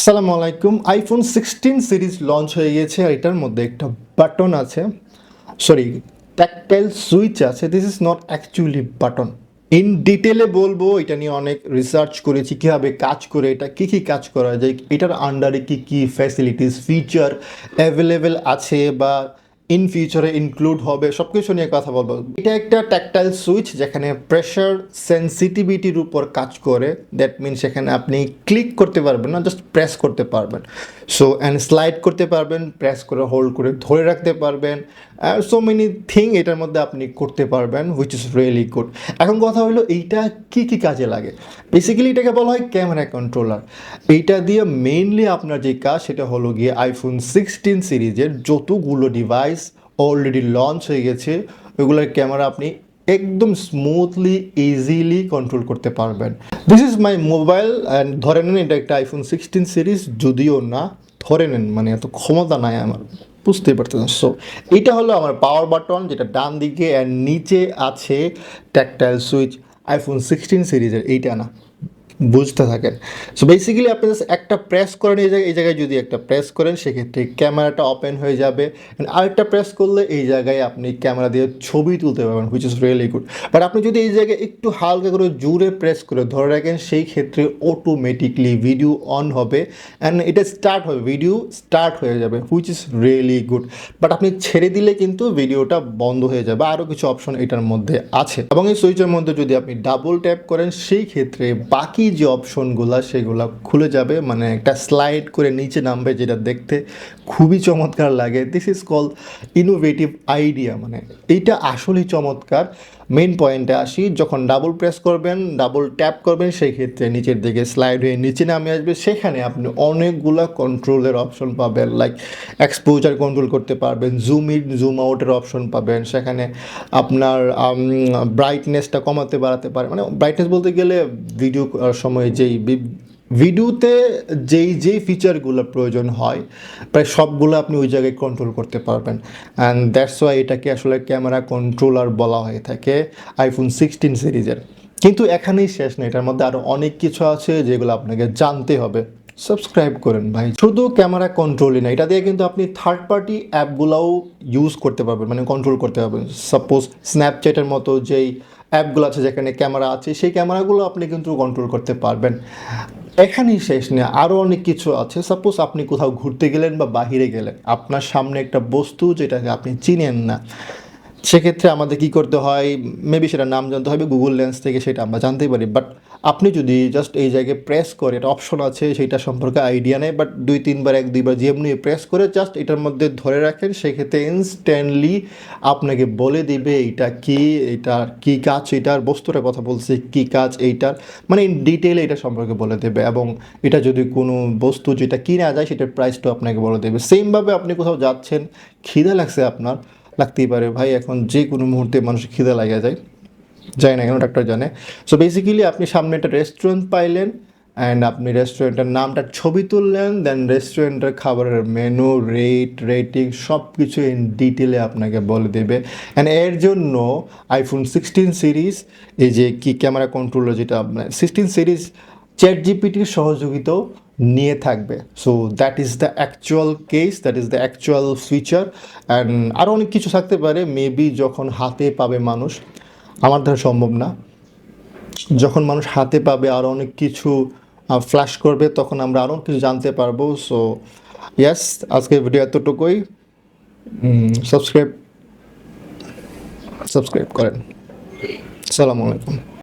আসসালামু আলাইকুম। IPhone sixteen series launch হয়ে গিয়েছে আর এটার মধ্যে একটা বাটন আছে। সরি ট্যাকটাইল সুইচ আছে। This is not actually button in ডিটেলে বলব, এটা নিয়ে অনেক রিসার্চ করেছি, কীভাবে কাজ করে, এটা কী কী কাজ করা যায়, এটার আন্ডারে কী কী ফ্যাসিলিটিস ফিচার অ্যাভেলেবেল আছে বা ইন ফিউচারে ইনক্লুড হবে সব কিছু নিয়ে কথা বলব। এটা একটা ট্যাকটাইল সুইচ যেখানে প্রেশার সেন্সিটিভিটির উপর কাজ করে। দ্যাট মিন সেখানে আপনি ক্লিক করতে পারবেন না জাস্ট প্রেস করতে পারবেন। সো অ্যান্ড স্লাইড করতে পারবেন প্রেস করে হোল্ড করে ধরে রাখতে পারবেন। সো মেনি থিং এটার মধ্যে আপনি করতে পারবেন হুইচ ইজ রিয়েলি গুড এখন কথা হলো, এইটা কি কি কাজে লাগে? বেসিক্যালি এটাকে বলা হয় ক্যামেরা কন্ট্রোলার এইটা দিয়ে মেইনলি আপনার যে কাজ, সেটা হলো গিয়ে আইফোন সিক্সটিন সিরিজের যতগুলো ডিভাইস অলরেডি লঞ্চ হয়ে গেছে, ওইগুলোর ক্যামেরা আপনি একদম স্মুথলি ইজিলি কন্ট্রোল করতে পারবেন। This is my mobile and ধরে নেন এটা একটা আইফোন সিক্সটিন সিরিজ, যদিও না, ধরে নেন মানে এত ক্ষমতা নাই আমার। বুঝতেই পারতেছেন। সো এটা হলো আমার পাওয়ার বাটন যেটা ডান দিকে অ্যান্ড নিচে আছে ট্যাকটাইল সুইচ আইফোন সিক্সটিন সিরিজের এইটা না। বুঝতে থাকেন। সো বেসিক্যালি আপনি জাস্ট একটা প্রেস করেন এই জায়গায় এই জায়গায় যদি একটা প্রেস করেন, সেক্ষেত্রে ক্যামেরাটা ওপেন হয়ে যাবে। And আরেকটা প্রেস করলে এই জায়গায় আপনি ক্যামেরা দিয়ে ছবি তুলতে পারবেন which is really good but আপনি যদি এই জায়গায় একটু হালকা করে জুড়ে প্রেস করে, ধরে রাখেন, সেই ক্ষেত্রে অটোমেটিকলি ভিডিও অন হবে। অ্যান্ড এটা স্টার্ট হবে ভিডিও স্টার্ট হয়ে যাবে which is really good but আপনি ছেড়ে দিলে কিন্তু ভিডিওটা বন্ধ হয়ে যাবে। আরও কিছু অপশন এটার মধ্যে আছে। এবং এই সুইচের মধ্যে যদি আপনি ডাবল ট্যাপ করেন, সেই ক্ষেত্রে বাকি যে অপশনগুলো, সেগুলো খুলে যাবে। মানে একটা স্লাইড করে নিচে নামবে যেটা দেখতে খুবই চমৎকার লাগে। This is call innovative idea মানে এইটা আসলেই চমৎকার। মেন পয়েন্টে আসি, যখন ডাবল প্রেস করবেন ডাবল ট্যাপ করবেন, সেই ক্ষেত্রে নিচের দিকে স্লাইড হয়ে নিচে নামে আসবে। সেখানে আপনি অনেকগুলো কন্ট্রোলের অপশন পাবেন লাইক এক্সপোজার কন্ট্রোল করতে পারবেন জুম ইন জুম আউটের অপশন পাবেন। সেখানে আপনার ব্রাইটনেসটা কমাতে, বাড়াতে পারে। মানে ব্রাইটনেস বলতে গেলে ভিডিও সময় যেই ভিডিওতে যেই যেই ফিচারগুলো প্রয়োজন হয়, প্রায় সবগুলো আপনি ওই জায়গায় কন্ট্রোল করতে পারবেন। অ্যান্ড দ্যাটস ওয়াই এটাকে আসলে ক্যামেরা কন্ট্রোলার বলা হয়ে থাকে আইফোন সিক্সটিন সিরিজের কিন্তু এখানেই শেষ নেই, এটার মধ্যে আরও অনেক কিছু আছে যেগুলো আপনাকে জানতে হবে। সাবস্ক্রাইব করেন ভাই। শুধু ক্যামেরা কন্ট্রোলই না, এটা দিয়ে কিন্তু আপনি থার্ড পার্টি অ্যাপগুলোও ইউজ করতে পারবেন মানে কন্ট্রোল করতে পারবেন। সাপোজ স্ন্যাপচ্যাটের মতো যেই অ্যাপগুলো আছে, যেখানে ক্যামেরা আছে, সেই ক্যামেরাগুলো আপনি কিন্তু কন্ট্রোল করতে পারবেন। এখানেই শেষ নেই আরও অনেক কিছু আছে। সাপোজ আপনি কোথাও ঘুরতে গেলেন বা বাহিরে গেলেন, আপনার সামনে একটা বস্তু যেটাকে আপনি চিনেন না, সেক্ষেত্রে আমাদের কি করতে হয় মেবি সেটা নাম জানতে হবে গুগল লেন্স থেকে, সেটা আমরা জানতেই পারি। বাট আপনি যদি জাস্ট এই জায়গায় প্রেস করে, এটা অপশন আছে সেটা সম্পর্কে আইডিয়া নেই বাট দুই, তিনবার, এক, দুইবার যেমনি প্রেস করে জাস্ট এটার মধ্যে ধরে রাখেন, সেক্ষেত্রে ইনস্ট্যান্টলি আপনাকে বলে দিবে এইটা কি এটার কি কাজ এটার বস্তুটার কথা বলছে, কি কাজ এইটার মানে ইন ডিটেলে এটা সম্পর্কে বলে দেবে এবং এটা যদি কোনো বস্তু যেটা কিনা যায়, সেটার প্রাইসটাও আপনাকে বলে দেবে। সেমভাবে আপনি কোথাও যাচ্ছেন, খিদে লাগছে আপনার, লাগতেই পারে। ভাই, এখন যে কোনো মুহূর্তে মানুষের খিদে লাগা যায়। যায় না কেন ডাক্তার জানে। সো বেসিক্যালি আপনি সামনে একটা রেস্টুরেন্ট পাইলেন অ্যান্ড আপনি রেস্টুরেন্টের নামটার ছবি তুললেন দেন রেস্টুরেন্টের খাবারের মেনু রেট রেটিং সব কিছু ইন ডিটেলে আপনাকে বলে দেবে। অ্যান্ড এর জন্য আইফোন সিক্সটিন সিরিজ এই যে কি ক্যামেরা কন্ট্রোলার যেটা সিক্সটিন সিরিজ চ্যাট জিপিটির সহযোগিতাও নিয়ে থাকবে। So that is the actual case that is the actual feature and আরও অনেক কিছু থাকতে পারে। মেবি যখন হাতে পাবে মানুষ আমার দ্বারা সম্ভব না। যখন মানুষ হাতে পাবে আরও অনেক কিছু ফ্ল্যাশ করবে, তখন আমরা আরও কিছু জানতে পারব। সো ইয়াস আজকে ভিডিও এতটুকুই। সাবস্ক্রাইব সাবস্ক্রাইব করেন। সালামু আলাইকুম।